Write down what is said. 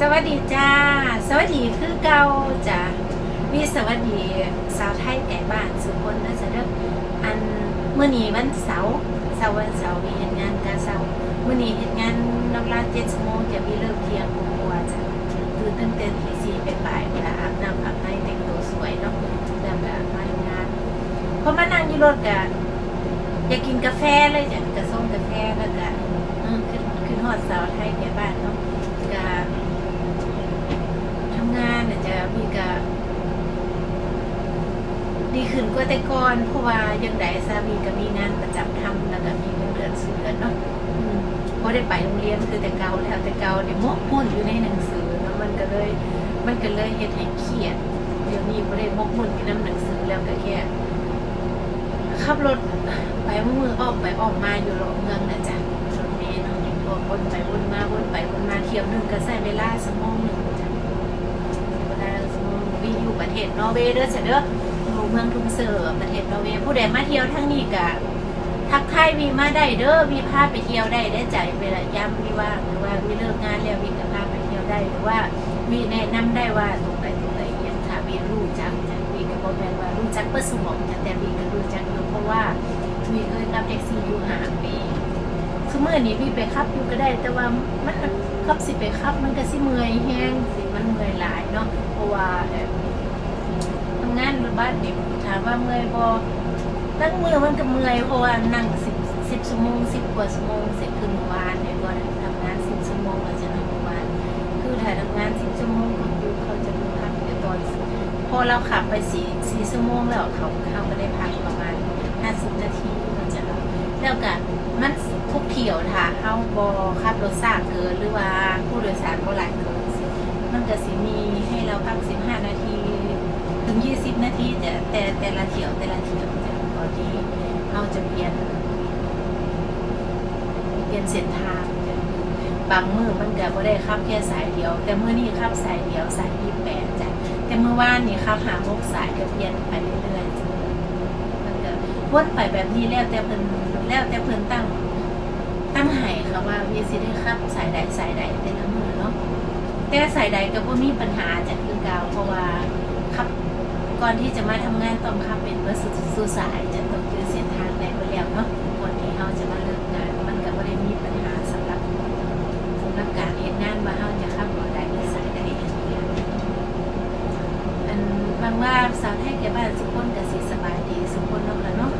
สวัสดีจ้า สวัสดีคือเก่าจ้ามีสวัสดีสาวไทยแต่บ้านสุคนนะจ๊ะเด้ออันเมื่อนี้วันเสาร์เสาร์วันเสาร์มีเฮ็ดงานกาเสาร์เมื่อนี้เฮ็ดงานนอกลาเจ็ดชั่วโมงจะมีเลิกเที่ยงกว่าๆจ้ะตื่นตั้งแต่ตีสี่ไปบ่ายเวลาอาบน้ำอาบในแต่งตัวสวยเนาะแล้วก็มาทำงานพอมานั่งอยู่รถก็อยากกินกาแฟเลยจ้ะกระส่งกาแฟแล้วก็เออขึ้นขึ้นฮอดสาวไทยแต่บ้านเนาะก็ ทำงานน่ะจะมีกะดี ขึ้นกว่าแต่ก่อนเพราะว่ายังไดสามีก็มีงานประจำทำแล้วก็มีเงินเดือนสูงเดือนเนาะอืมพอได้ไปโรงเรียนคือแต่เก่าแล้วแต่เก่าเนี่ยมกมุ่นอยู่ในหนังสือเนาะมันก็เลยมันก็เลยเฮ็ดให้เครียดเดี๋ยวนี้บ่ได้มกมุ่นอยู่ในหนังสือแล้วก็แค่ขับรถไปมือออกไปออกมาอยู่รอบเมืองนะจ๊ะรถเมล์เนาะวนไปวนมาวนไปวนมาเที่ยวหนึงก็ใช้เวลาชั่วโมงหนึงจ้ะเวลาสมมติวีอยู่ประเทศนอร์เวย์เด้อเสยเด้อ อยู่เมืองทุ่งเสือประเทศนอร์เวย์ผู้ใดมาเที่ยวทั้งนี้กะทักทายวีมาได้เด้อวีพาไปเที่ยวได้ได้ใจเวลาย่ำวีว่างหรือว่าวีเลิกงานแล้ววีก็พาไปเที่ยวได้หรือว่าวีแนะนำได้ว่าตรงไหนตรงไหนอยังค่ะวีรู้จักจ้ะวีก็บอกแม่ว่ารู้จักเปิ้ลสมองจ้ะแต่วีก็รู้จักอยู่เพราะว่าวีเคยขับแท็กซี่อยู่หาปีคือเมื่อนี้วีไปขับอยู่ก็ได้ แต่ว่ามันขับสิไปขับมันก็สิเมื่อยแห้งสิมันเมื่อยหลายเนาะเพราะว่า บ้านเด็กถามว่าเมื่อยบอนั่งมือมันก็เมื่อยเพราะว่านั่งสิบสิบชั่วโมงสิบกว่าชั่วโมงเสร็จคือเมื่อวานเนี่ยก็ทำงานสิบชั่วโมงเราจะทำเมื่อวานคือถ่ายทำงานสิบชั่วโมงก็คือเขาจะมีพักอยู่ตอนพอเราขับไปสี่สี่ชั่วโมงแล้วเขาเขาก็ได้พักประมาณห้าสิบนาทีมันจะแล้วแล้วก็มันทุกเที่ยวถ้าเข้าบอขับรถซาเกินหรือว่าผู้โดยสารบ่หลายเกินมันก็สิมีให้เราพัก 15 นาที ถึง 20 นาทีแต่แต่แต่ละเที่ยวแต่ละเที่ยวจะตอที่เราจะเปลี่ยน เปลี่ยนเส้นทางจะบางมือมันก็บ่ได้ขับแค่สายเดียว แต่เมื้อนี้ขับสายเดียวสาย28จ้ะแต่เมื่อวานนี่ขับหาหกสายก็เปลี่ยนไปเรื่อยๆจ้ะมันก็วนไปแบบนี้แล้วแต่เพิ่นแล้วแต่เพิ่นตั้ง ตั้งให้ค่ะว่าวีสิได้ขับสายใดสายใดแต่ละมือเนาะแต่สายใดก็บ่มีปัญหาจากคือเก่าเพราะว่า ก่อนที่จะมาทำงานต้องขับเป็นเบอร์สู่สายจะต้องคือเส้นทางใดไปแล้วเนาะคนที่เขาจะมาเลิกงานมันก็บ่ได้มีปัญหาสำหรับสำหรับการเฮ็ดงานมาเฮาจะขับรถไดหรือสายใดอย่างเงี้ยอันบางว่าสาวไทยแก่บ้านสุคนก็สิสบายดีสุคนเนาะค่ะเนาะ